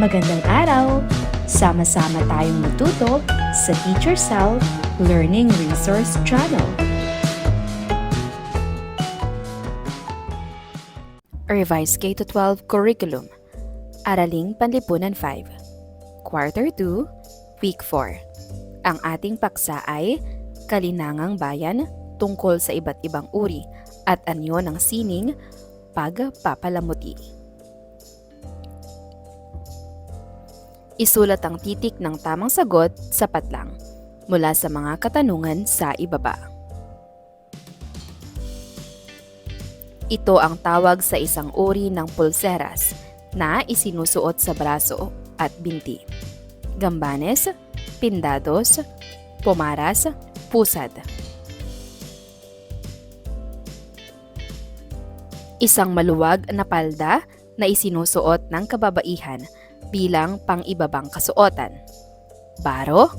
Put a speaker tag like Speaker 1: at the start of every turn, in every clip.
Speaker 1: Magandang araw! Sama-sama tayong matuto sa Teacher Sal Learning Resource Channel. Revised K-12 Curriculum Araling Panlipunan 5 Quarter 2, Week 4 Ang ating paksa ay Kalinangang Bayan tungkol sa iba't ibang uri at anyo ng sining pagpapalamuti. Isulat ang titik ng tamang sagot sapat lang mula sa mga katanungan sa ibaba. Ito ang tawag sa isang uri ng pulseras na isinusuot sa braso at binti. Gambanes, pindados, pomaras, pusad. Isang maluwag na palda na isinusuot ng kababaihan bilang pang-ibabang kasuotan. Baro,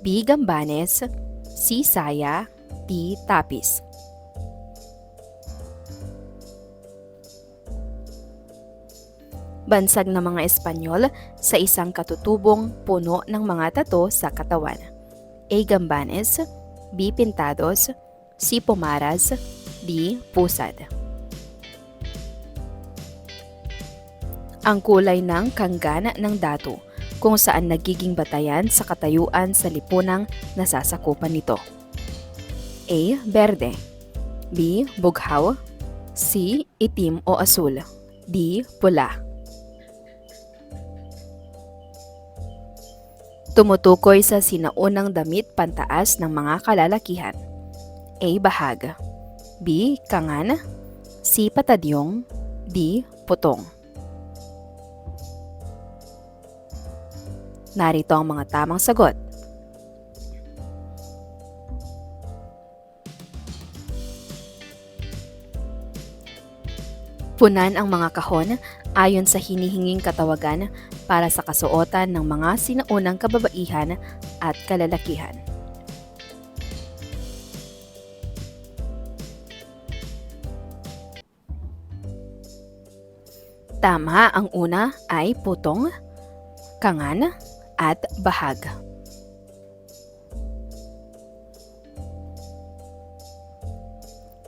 Speaker 1: B. Gambanes, C. Saya, D. Tapis. Bansag ng mga Espanyol sa isang katutubong puno ng mga tato sa katawan. A. Gambanes, B. Pintados, C. Pomaras, D. Pusad. Ang kulay ng kanggana ng datu kung saan nagiging batayan sa katayuan sa lipunang nasasakupan nito. A. Berde B. Bughaw C. Itim o asul D. Pula Tumutukoy sa sinaunang damit pantaas ng mga kalalakihan. A. Bahag B. Kangan C. Patadyong D. Putong Narito ang mga tamang sagot. Punan ang mga kahon ayon sa hinihinging katawagan para sa kasuotan ng mga sinaunang kababaihan at kalalakihan. Tama ang una ay putong, kangan, at bahag.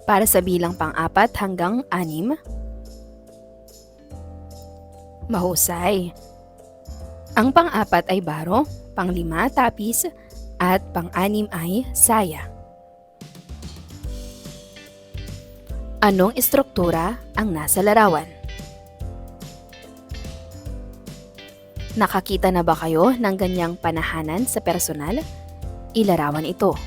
Speaker 1: Para sa bilang pang-apat hanggang anim, mahusay. Ang pang-apat ay baro, pang-lima tapis, at pang-anim ay saya. Anong istruktura ang nasa larawan? Nakakita na ba kayo ng ganyang panahanan sa personal? Ilarawan ito.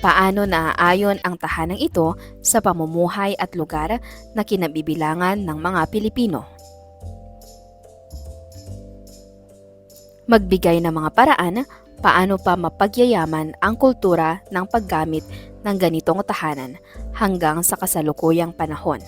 Speaker 1: Paano naaayon ang tahanang ito sa pamumuhay at lugar na kinabibilangan ng mga Pilipino? Magbigay ng mga paraan paano pa mapagyayaman ang kultura ng paggamit ng ganitong tahanan hanggang sa kasalukuyang panahon.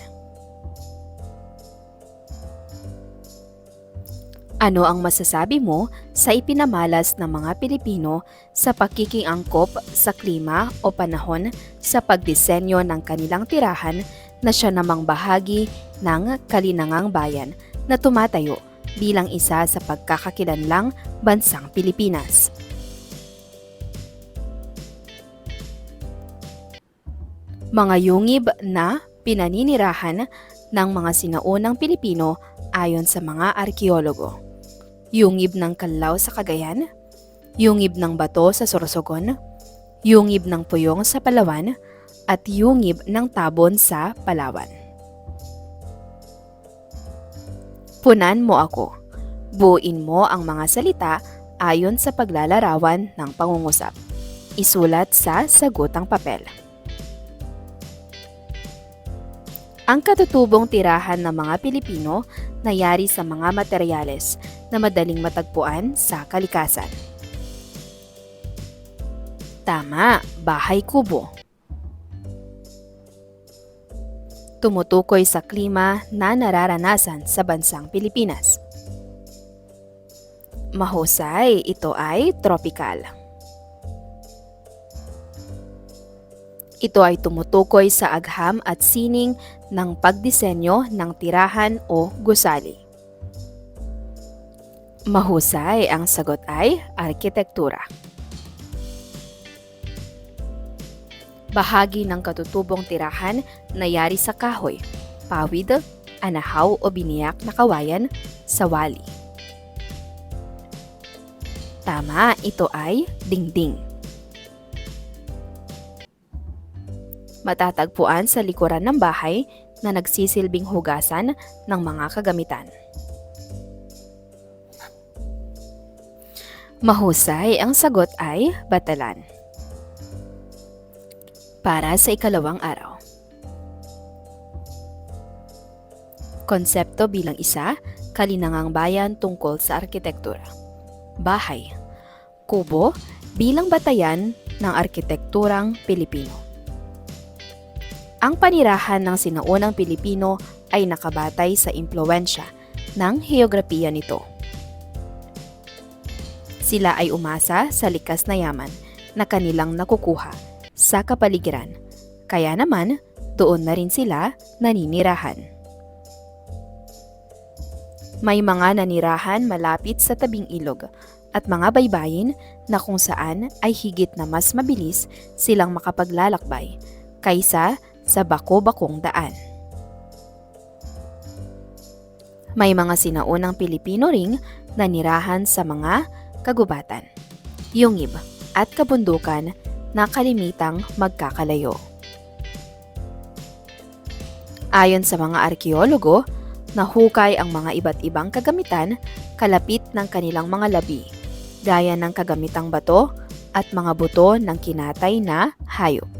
Speaker 1: Ano ang masasabi mo sa ipinamalas ng mga Pilipino sa pakikiangkop sa klima o panahon sa pagdisenyo ng kanilang tirahan na siya namang bahagi ng kalinangang bayan na tumatayo bilang isa sa pagkakakilanlang bansang Pilipinas? Mga yungib na pinaninirahan ng mga sinaunang Pilipino ayon sa mga arkeologo yungib ng Kanlaw sa Cagayan, yungib ng Bato sa Sorsogon, yungib ng Puyong sa Palawan, at yungib ng Tabon sa Palawan. Punan mo ako. Buuin mo ang mga salita ayon sa paglalarawan ng pangungusap. Isulat sa sagutang papel. Ang katutubong tirahan ng mga Pilipino nayari sa mga materyales na madaling matagpuan sa kalikasan. Tama, bahay kubo. Tumutukoy sa klima na nararanasan sa bansang Pilipinas. Mahusay, ito ay tropical. Ito ay tumutukoy sa agham at sining ng pagdisenyo ng tirahan o gusali? Mahusay ang sagot ay arkitektura. Bahagi ng katutubong tirahan na yari sa kahoy, pawid, anahaw o biniyak na kawayan sa wali. Tama, ito ay dingding. Matatagpuan sa likuran ng bahay na nagsisilbing hugasan ng mga kagamitan. Mahusay ang sagot ay batalan. Para sa ikalawang araw. Konsepto bilang isa, kalinangang bayan tungkol sa arkitektura. Bahay. Kubo bilang batayan ng arkitekturang Pilipino. Ang panirahan ng sinaunang Pilipino ay nakabatay sa impluensya ng heograpiya nito. Sila ay umasa sa likas na yaman na kanilang nakukuha sa kapaligiran. Kaya naman, doon na rin sila naninirahan. May mga nanirahan malapit sa tabing ilog at mga baybayin na kung saan ay higit na mas mabilis silang makapaglalakbay kaysa sa bako-bakong daan. May mga sinaunang Pilipino ring nanirahan sa mga kagubatan, yungib at kabundukan na kalimitang magkakalayo. Ayon sa mga arkeologo, nahukay ang mga iba't ibang kagamitan kalapit ng kanilang mga labi, gaya ng kagamitang bato at mga buto ng kinatay na hayop.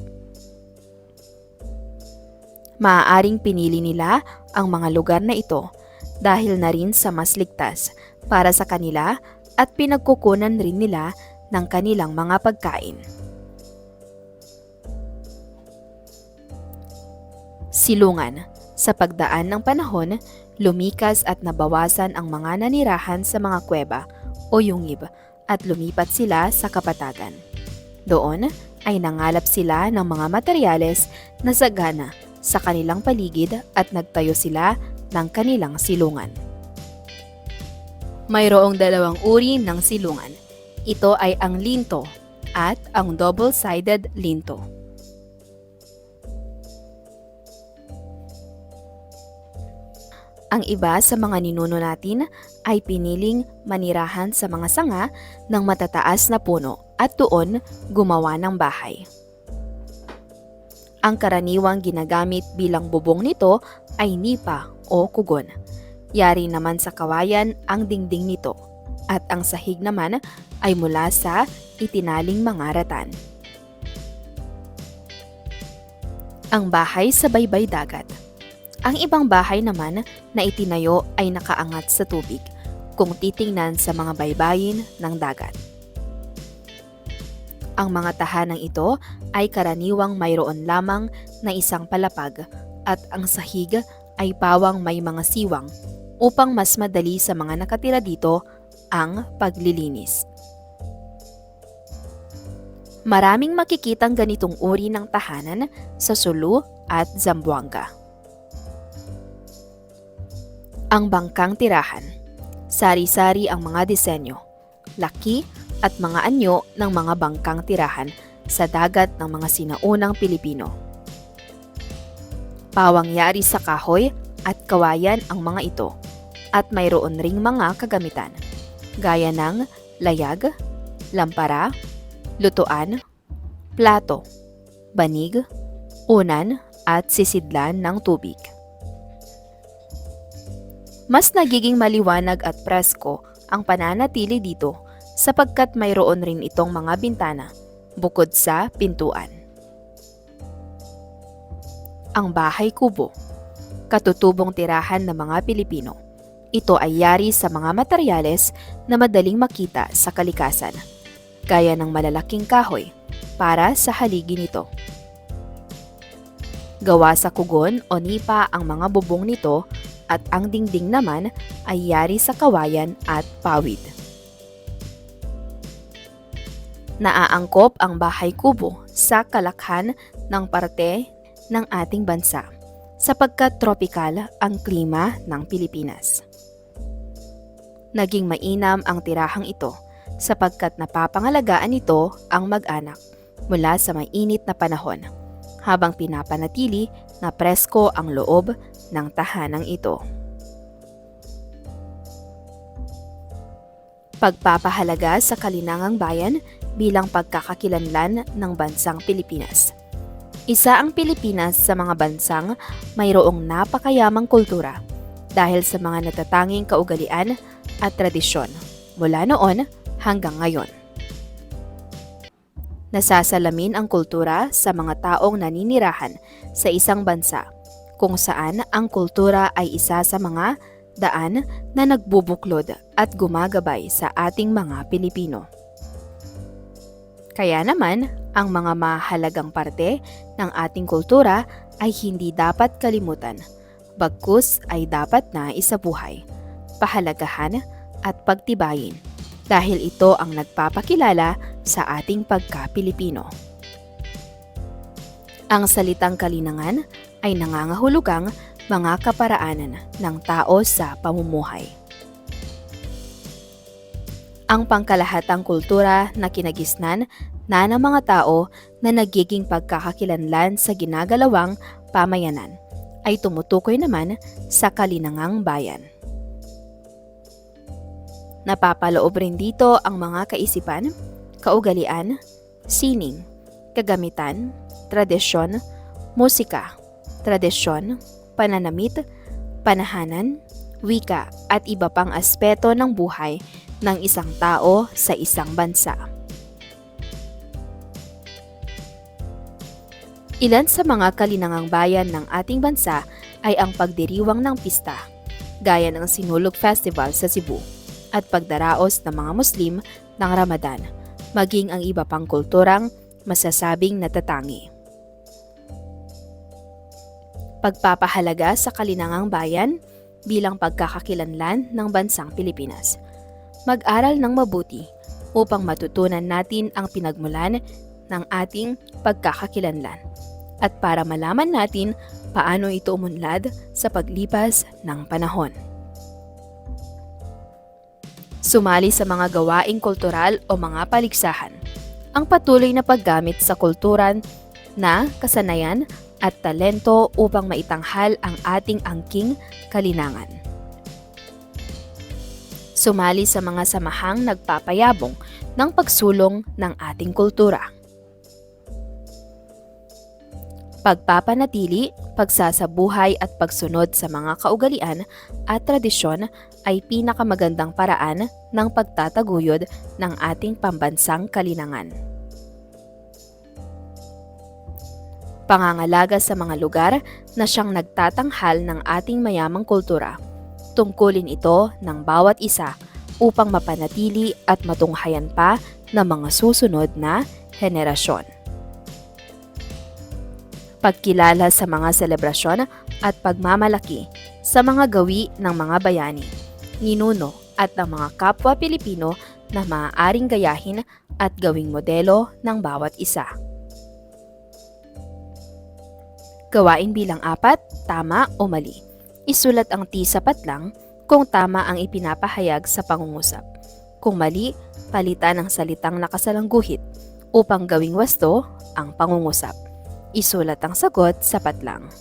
Speaker 1: Maaaring pinili nila ang mga lugar na ito dahil na rin sa mas ligtas para sa kanila at pinagkukunan rin nila ng kanilang mga pagkain. Silungan Sa pagdaan ng panahon, lumikas at nabawasan ang mga nanirahan sa mga kuweba o yungib at lumipat sila sa kapatagan. Doon ay nangalap sila ng mga materyales na sagana sa kanilang paligid at nagtayo sila ng kanilang silungan. Mayroong dalawang uri ng silungan. Ito ay ang linto at ang double-sided linto. Ang iba sa mga ninuno natin ay piniling manirahan sa mga sanga ng matataas na puno at doon gumawa ng bahay. Ang karaniwang ginagamit bilang bubong nito ay nipa o kugon. Yari naman sa kawayan ang dingding nito at ang sahig naman ay mula sa itinaling mga ratan. Ang bahay sa baybay dagat. Ang ibang bahay naman na itinayo ay nakaangat sa tubig kung titingnan sa mga baybayin ng dagat. Ang mga tahanang ito ay karaniwang mayroon lamang na isang palapag at ang sahig ay pawang may mga siwang upang mas madali sa mga nakatira dito ang paglilinis. Maraming makikitang ganitong uri ng tahanan sa Sulu at Zamboanga. Ang bangkang tirahan. Sari-sari ang mga disenyo, laki at mga anyo ng mga bangkang tirahan sa dagat ng mga sinaunang Pilipino. Pawangyari sa kahoy at kawayan ang mga ito at mayroon ring mga kagamitan gaya ng layag, lampara, lutuan, plato, banig, unan at sisidlan ng tubig. Mas nagiging maliwanag at presko ang pananatili dito sapagkat mayroon rin itong mga bintana bukod sa pintuan. Ang bahay kubo, katutubong tirahan ng mga Pilipino. Ito ay yari sa mga materyales na madaling makita sa kalikasan, gaya ng malalaking kahoy para sa haligi nito. Gawa sa kugon o nipa ang mga bubong nito at ang dingding naman ay yari sa kawayan at pawid. Naaangkop ang bahay kubo sa kalakhan ng parte ng ating bansa sapagkat tropikal ang klima ng Pilipinas. Naging mainam ang tirahang ito sapagkat napapangalagaan nito ang mag-anak mula sa mainit na panahon habang pinapanatili na presko ang loob ng tahanang ito. Pagpapahalaga sa kalinangang bayan bilang pagkakakilanlan ng bansang Pilipinas. Isa ang Pilipinas sa mga bansang mayroong napakayamang kultura dahil sa mga natatanging kaugalian at tradisyon mula noon hanggang ngayon. Nasasalamin ang kultura sa mga taong naninirahan sa isang bansa kung saan ang kultura ay isa sa mga daan na nagbubuklod at gumagabay sa ating mga Pilipino. Kaya naman, ang mga mahalagang parte ng ating kultura ay hindi dapat kalimutan, bagkus ay dapat na isabuhay, pahalagahan at pagtibayin dahil ito ang nagpapakilala sa ating pagka-Pilipino. Ang salitang kalinangan ay nangangahulugang mga kaparaanan ng tao sa pamumuhay. Ang pangkalahatang kultura na kinagisnan na ng mga tao na nagiging pagkakakilanlan sa ginagalawang pamayanan ay tumutukoy naman sa kalinangang bayan. Napapaloob rin dito ang mga kaisipan, kaugalian, sining, kagamitan, tradisyon, musika, tradisyon, pananamit, panahanan, wika at iba pang aspeto ng buhay ng isang tao sa isang bansa. Ilan sa mga kalinangang bayan ng ating bansa ay ang pagdiriwang ng pista, gaya ng Sinulog Festival sa Cebu at pagdaraos ng mga Muslim ng Ramadan, maging ang iba pang kulturang masasabing natatangi. Pagpapahalaga sa kalinangang bayan bilang pagkakakilanlan ng bansang Pilipinas. Mag-aral ng mabuti upang matutunan natin ang pinagmulan ng ating pagkakakilanlan at para malaman natin paano ito umunlad sa paglipas ng panahon. Sumali sa mga gawaing kultural o mga paligsahan. Ang patuloy na paggamit sa kulturan na kasanayan at talento upang maitanghal ang ating angking kalinangan. Sumali sa mga samahang nagpapayabong ng pagsulong ng ating kultura. Pagpapanatili, pagsasabuhay at pagsunod sa mga kaugalian at tradisyon ay pinakamagandang paraan ng pagtataguyod ng ating pambansang kalinangan. Pangangalaga sa mga lugar na siyang nagtatanghal ng ating mayamang kultura. Tungkulin ito ng bawat isa upang mapanatili at matunghayan pa ng mga susunod na henerasyon pagkilala sa mga selebrasyon at pagmamalaki sa mga gawi ng mga bayani, ninuno at ng mga kapwa Pilipino na maaaring gayahin at gawing modelo ng bawat isa. Gawain bilang apat, tama o mali. Isulat ang T sapat lang kung tama ang ipinapahayag sa pangungusap. Kung mali, palitan ang salitang nakasalangguhit upang gawing wasto ang pangungusap. Isulat ang sagot sapat lang.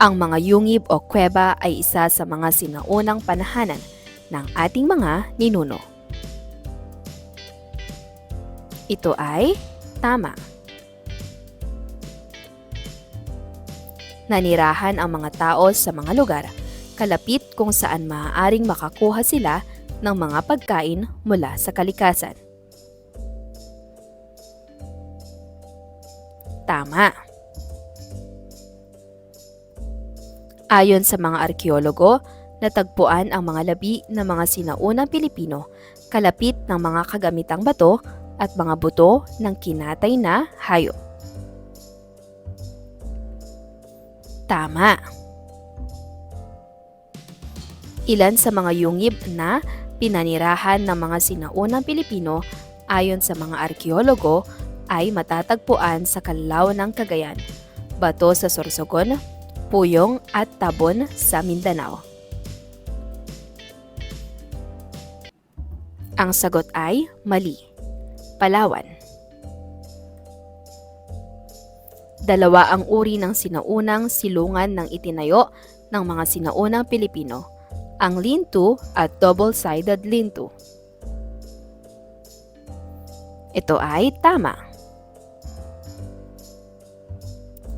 Speaker 1: Ang mga yungib o kweba ay isa sa mga sinaunang panahanan ng ating mga ninuno. Ito ay tama. Nanirahan ang mga tao sa mga lugar kalapit kung saan maaaring makakuha sila ng mga pagkain mula sa kalikasan. tama. Ayon sa mga arkeologo, natagpuan ang mga labi ng mga sinaunang Pilipino kalapit ng mga kagamitang bato at mga buto ng kinatay na hayop. Tama. Ilan sa mga yungib na pinanirahan ng mga sinaunang Pilipino ayon sa mga arkeologo ay matatagpuan sa Kanlaw ng Cagayan, Bato sa Sorsogon, Puyong at Tabon sa Mindanao. Ang sagot ay mali. Palawan. Dalawa ang uri ng sinaunang silungan ng itinayo ng mga sinaunang Pilipino, ang linto at double-sided linto. Ito ay tama.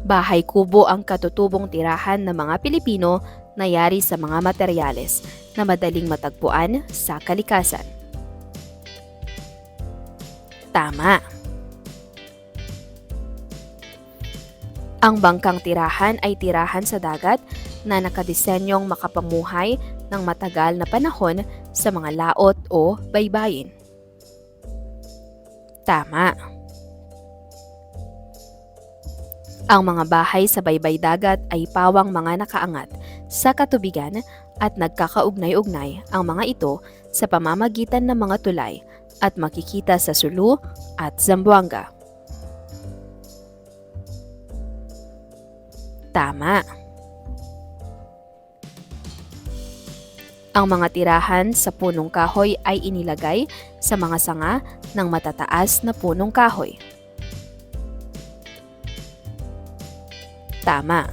Speaker 1: Bahay kubo ang katutubong tirahan ng mga Pilipino na yari sa mga materyales na madaling matagpuan sa kalikasan. Tama. Ang bangkang tirahan ay tirahan sa dagat na nakadisenyong makapamuhay ng matagal na panahon sa mga laot o baybayin. Tama. Ang mga bahay sa baybay dagat ay pawang mga nakaangat sa katubigan at nagkakaugnay-ugnay ang mga ito sa pamamagitan ng mga tulay at makikita sa Sulu at Zamboanga. Tama. Ang mga tirahan sa punong kahoy ay inilagay sa mga sanga ng matataas na punong kahoy. Tama.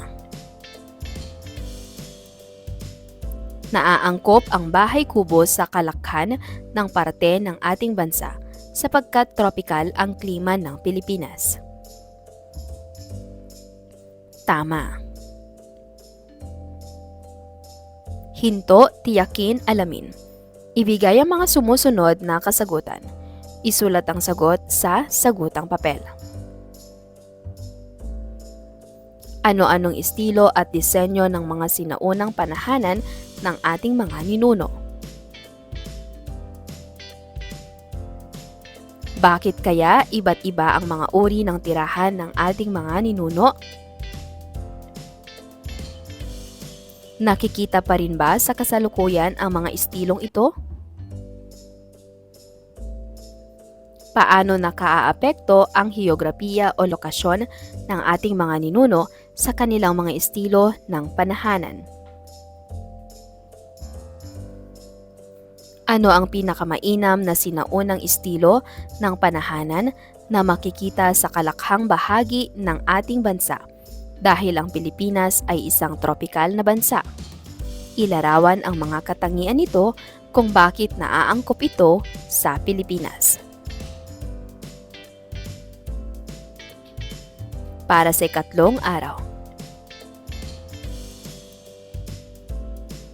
Speaker 1: Naaangkop ang bahay kubo sa kalakhan ng parte ng ating bansa sapagkat tropical ang klima ng Pilipinas. Tama. Hinto, tiyakin, alamin. Ibigay ang mga sumusunod na kasagutan. Isulat ang sagot sa sagutang papel. Ano-anong estilo at disenyo ng mga sinaunang panahanan ng ating mga ninuno? Bakit kaya iba't iba ang mga uri ng tirahan ng ating mga ninuno? Nakikita pa rin ba sa kasalukuyan ang mga estilong ito? Paano nakaaapekto ang heograpiya o lokasyon ng ating mga ninuno sa kanilang mga estilo ng panahanan? Ano ang pinakamainam na sinaunang estilo ng panahanan na makikita sa kalakhang bahagi ng ating bansa? Dahil ang Pilipinas ay isang tropikal na bansa. Ilarawan ang mga katangian nito kung bakit naaangkop ito sa Pilipinas. Para sa ikatlong araw.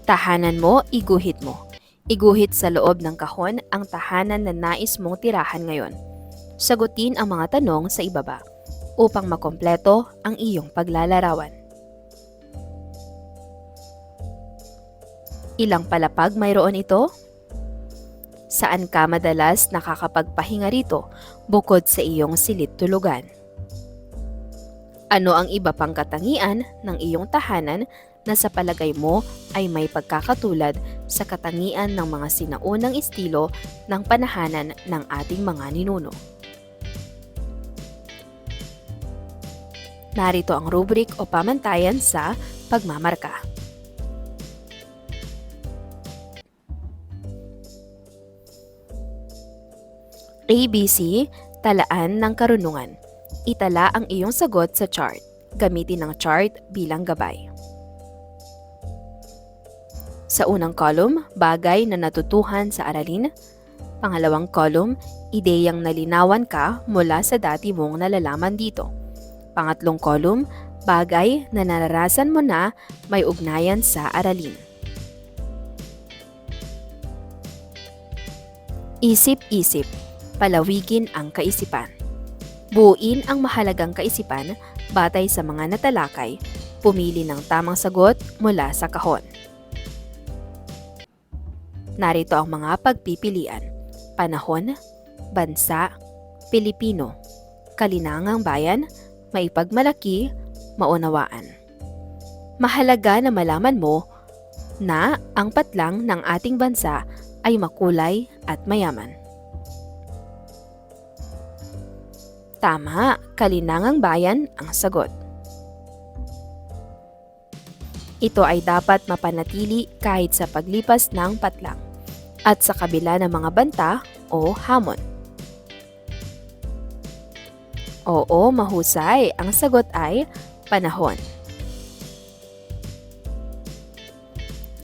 Speaker 1: Tahanan mo, iguhit mo. Iguhit sa loob ng kahon ang tahanan na nais mong tirahan ngayon. Sagutin ang mga tanong sa ibaba upang makompleto ang iyong paglalarawan. Ilang palapag mayroon ito? Saan ka madalas nakakapagpahinga rito bukod sa iyong silid tulugan? Ano ang iba pang katangian ng iyong tahanan na sa palagay mo ay may pagkakatulad sa katangian ng mga sinaunang estilo ng panahanan ng ating mga ninuno? Narito ang rubric o pamantayan sa pagmamarka. ABC, talaan ng karunungan. Itala ang iyong sagot sa chart. Gamitin ang chart bilang gabay. Sa unang column, bagay na natutuhan sa aralin. Pangalawang column, ideyang nalinawan ka mula sa dati mong nalalaman dito. Pangatlong kolum, bagay na nararasan mo na may ugnayan sa aralin. Isip-isip, palawigin ang kaisipan. Buuin ang mahalagang kaisipan batay sa mga natalakay, pumili ng tamang sagot mula sa kahon. Narito ang mga pagpipilian. Panahon, bansa, Pilipino, kalinangang bayan, maipagmalaki, maunawaan. Mahalaga na malaman mo na ang patlang ng ating bansa ay makulay at mayaman. Tama, kalinangang bayan ang sagot. Ito ay dapat mapanatili kahit sa paglipas ng patlang at sa kabila ng mga banta o hamon. Oo, mahusay. Ang sagot ay panahon.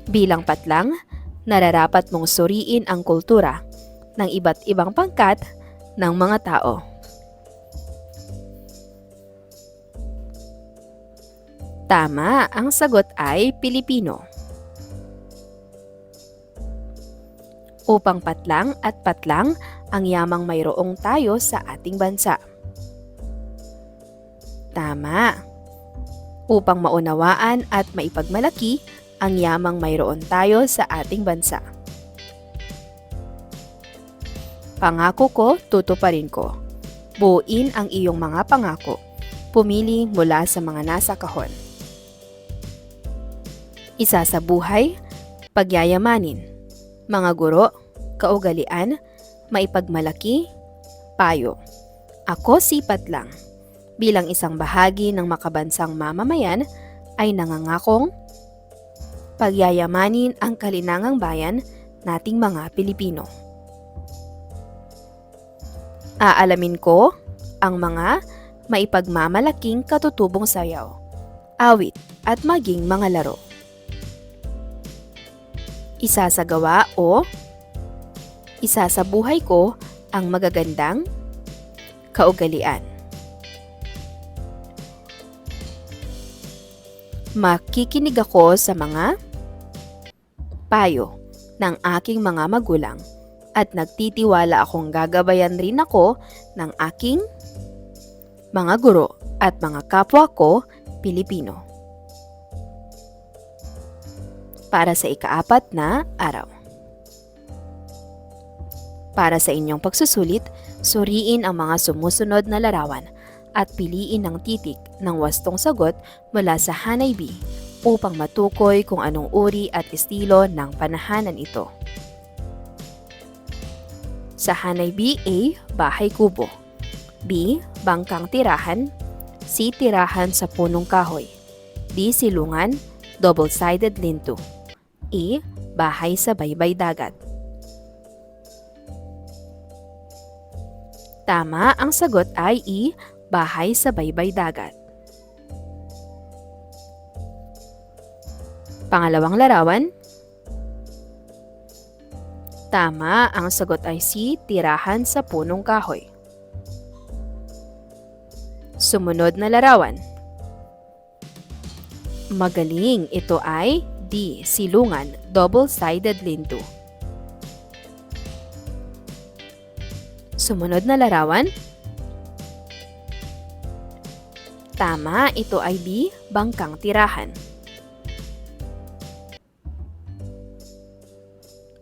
Speaker 1: Bilang patlang, nararapat mong suriin ang kultura ng iba't ibang pangkat ng mga tao. Tama, ang sagot ay Pilipino. Upang patlang at patlang ang yamang mayroong tayo sa ating bansa. Tama. Upang maunawaan at maipagmalaki ang yamang mayroon tayo sa ating bansa. Pangako ko, tutuparin ko. Buuin ang iyong mga pangako. Pumili mula sa mga nasa kahon. Isa sa buhay, pagyayamanin. Mga guro, kaugalian, maipagmalaki, payo. Ako sipat lang. Bilang isang bahagi ng makabansang mamamayan, ay nangangakong pagyayamanin ang kalinangang bayan nating mga Pilipino. Aalamin ko ang mga maipagmamalaking katutubong sayaw, awit at maging mga laro. Isa sa gawa o isa sa buhay ko ang magagandang kaugalian. Makikinig ako sa mga payo ng aking mga magulang at nagtitiwala akong gagabayan rin ako ng aking mga guro at mga kapwa ko Pilipino. Para sa ikaapat na araw. Para sa inyong pagsusulit, suriin ang mga sumusunod na larawan at piliin ang titik ng wastong sagot mula sa Hanay B upang matukoy kung anong uri at estilo ng panahanan ito. Sa Hanay B, A. Bahay kubo. B. Bangkang tirahan. C. Tirahan sa punong kahoy. D. Silungan. Double-sided linto. E. Bahay sa baybay dagat. Tama, ang sagot ay E. Bahay sa baybay dagat. Pangalawang larawan. Tama, ang sagot ay C. Tirahan sa punong kahoy. Sumunod na larawan. Magaling, ito ay D. Silungan, double-sided linto. Sumunod na larawan. Tama, ito ay B. Bangkang tirahan.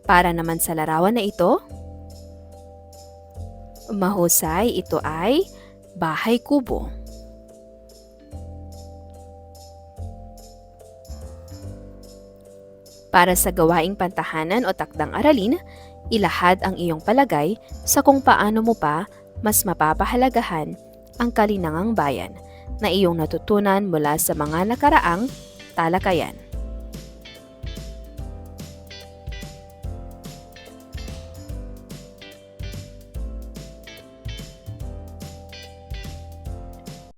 Speaker 1: Para naman sa larawan na ito, mahusay, ito ay bahay kubo. Para sa gawaing pantahanan o takdang aralin, ilahad ang iyong palagay sa kung paano mo pa mas mapapahalagahan ang kalinangang bayan na iyong natutunan mula sa mga nakaraang talakayan.